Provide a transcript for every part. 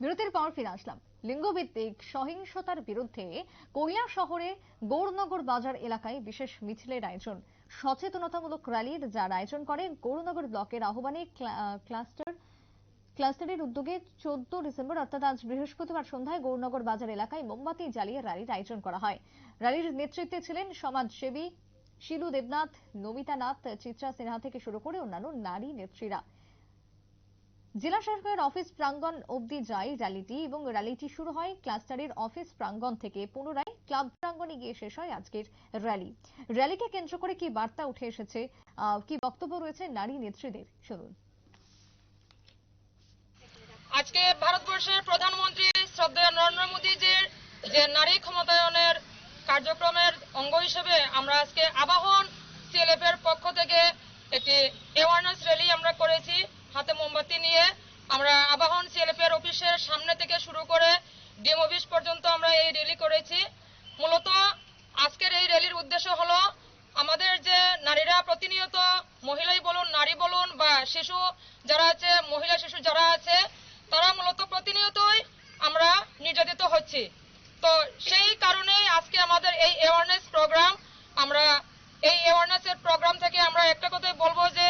বিরতির পর ফিরে আসলাম। লিঙ্গভিত্তিক সহিংসতার বিরুদ্ধে কৈলা শহরে গৌরনগর বাজার এলাকায় বিশেষ মিছিলের আয়োজন। সচেতনতামূলক র্যালির যার আয়োজন করে, গৌরনগর ব্লকের আহ্বানে ক্লাস্টার, ক্লাস্টারের উদ্যোগে চোদ্দ ডিসেম্বর, অর্থাৎ আজ বৃহস্পতিবার সন্ধ্যায় গৌরনগর বাজার এলাকায় মোমবাতি জ্বালিয়ে র্যালির আয়োজন করা হয়। র্যালির নেতৃত্বে ছিলেন সমাজসেবী শিলু দেবনাথ, নমিতা নাথ, চিত্রা সিনহা থেকে শুরু করে অন্যান্য নারী নেত্রীরা। জেলা শাসকের অফিস প্রাঙ্গণ অবধি যায় র্যালিটি এবং র্যালিটি শুরু হয় ক্লাস্টারের অফিস প্রাঙ্গণ থেকে। পুনরায় ক্লাব প্রাঙ্গণে গিয়ে শেষ হয় আজকের র্যালি। র্যালিকে কেন্দ্র করে কি বার্তা উঠে এসেছে কি বক্তব্য রয়েছে নারী নেত্রীদের? শুনুন। আজকে ভারতবর্ষের প্রধানমন্ত্রী শ্রদ্ধেয় নরেন্দ্র মোদীজির যে নারী ক্ষমতায়নের কার্যক্রমের অঙ্গ হিসেবে আমরা আজকে আবাহন সিএলএফ এর পক্ষ থেকে একটি অ্যাওয়ারনেস র্যালি আমরা করেছি। হাতে মোমবাতি নিয়ে আমরা আবাহন সিএলএফ এর অফিসের সামনে থেকে শুরু করে ডিএম অফিস পর্যন্ত আমরা এই র্যালি করেছি। মূলত আজকের এই র্যালির উদ্দেশ্য হলো আমাদের যে নারীরা প্রতিনিয়ত মহিলাই বলুন, নারী বলুন বা শিশু যারা আছে, মহিলা শিশু যারা আছে, তারা মূলত প্রতিনিয়তই আমরা নির্যাতিত হচ্ছি। তো সেই কারণেই আজকে আমাদের এই অ্যাওয়ারনেস প্রোগ্রাম আমরা এই অ্যাওয়ারনেস এর প্রোগ্রাম থেকে আমরা একটা কথাই বলব যে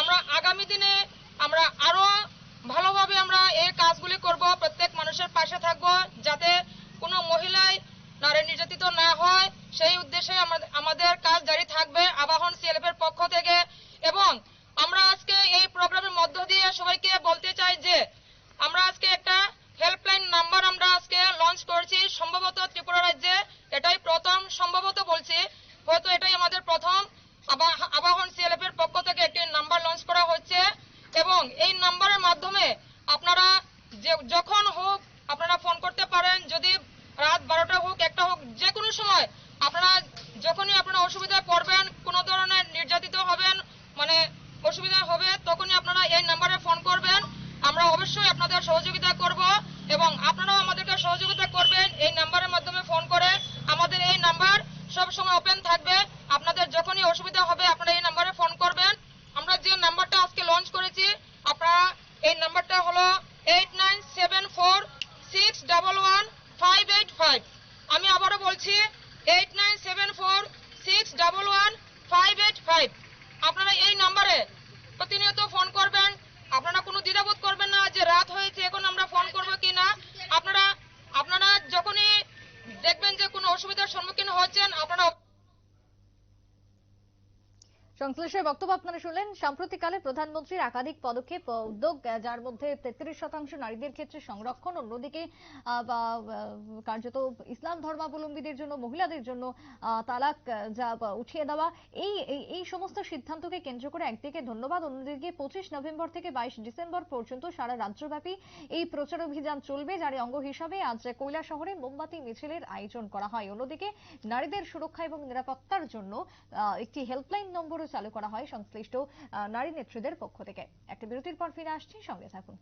আমরা আগামী দিনে আমরা আরও ভালোভাবে আমরা এই কাজগুলি করব প্রত্যেক মানুষের পাশে থাকব যাতে কোনো মহিলাই নারী নির্যাতিত না হয় সেই উদ্দেশ্যে আমাদের আমাদের কাজ জারি থাকবে আবাহন সিএলএফ এর পক্ষ থেকে এবং আমরা আজকে এই প্রোগ্রামের মধ্য দিয়ে সবাইকে বলতে চাই যে আমরা আজকে একটা হেল্পলাইন নাম্বার আমরা আজকে লঞ্চ করছি সম্ভবত ত্রিপুরা রাজ্যে এটাই প্রথম সম্ভবত বলছি হয়তো এটাই আমাদের প্রথম আবা- আবাহন সিএলএফ এর পক্ষ থেকে একটি নাম্বার লঞ্চ করা হচ্ছে এবং এই নাম্বারের মাধ্যমে আপনারা যে- যখন হোক আপনারা ফোন করতে পারেন, যদি রাত বারোটা হোক, একটা হোক, যে কোনো সময় আপনারা যখনই আপনারা অসুবিধায় পড়বেন কোনো ধরনের নির্যাতিত হবেন মানে অসুবিধা হবে তখনই আপনারা এই নাম্বারে ফোন করবেন আমরা অবশ্যই আপনাদের সহযোগিতা করব এবং আপনারাও আমাদেরকে সহযোগিতা করবেন এই নাম্বারের মাধ্যমে ফোন করে আমাদের এই নাম্বার সব সময় ওপেন থাকবে আপনাদের যখনই অসুবিধা হবে আপনারা এই নাম্বারে ফোন করবেন আমরা যে নাম্বারটা আজকে লঞ্চ করেছি আপনারা এই নাম্বারটা হলো eight nine seven four six double one five eight five আমি আবারও বলছি eight nine seven four six double one five eight five আপনারা এই নাম্বারে প্রতিনিয়ত ফোন করবেন। আপনারা কোনো দ্বিধাবোধ করবেন না যে রাত হয়েছে, এখন আমরা ফোন করব কি না। আপনারা আপনারা যখনই দেখবেন যে কোনো অসুবিধার সম্মুখীন হচ্ছেন, আপনারা সংশ্লিষ্টের বক্তব্য আপনারা শুনলেন। সাম্প্রতিককালে প্রধানমন্ত্রীর একাধিক পদক্ষেপ উদ্যোগ যার মধ্যে তেত্রিশ শতাংশ নারীদের ক্ষেত্রে সংরক্ষণ, অন্যদিকে কার্যত ইসলাম ধর্মাবলম্বীদের জন্য, মহিলাদের জন্য তালাক যা উঠিয়ে দেওয়া, এই, এই- সমস্ত সিদ্ধান্তকে কেন্দ্র করে একদিকে ধন্যবাদ, অন্যদিকে পঁচিশ নভেম্বর থেকে বাইশ ডিসেম্বর পর্যন্ত সারা রাজ্যব্যাপী এই প্রচার অভিযান চলবে, যার অঙ্গ হিসাবে আজ কৈলা শহরে মোমবাতি, মিছিলের আয়োজন করা হয়। অন্যদিকে নারীদের সুরক্ষা এবং নিরাপত্তার জন্য একটি হেল্পলাইন নম্বরও চালু করা হয় সংশ্লিষ্ট নারী নেত্রীদের পক্ষ থেকে। একটা বিরতির পর ফিরে আসছি, সঙ্গে থাকুন।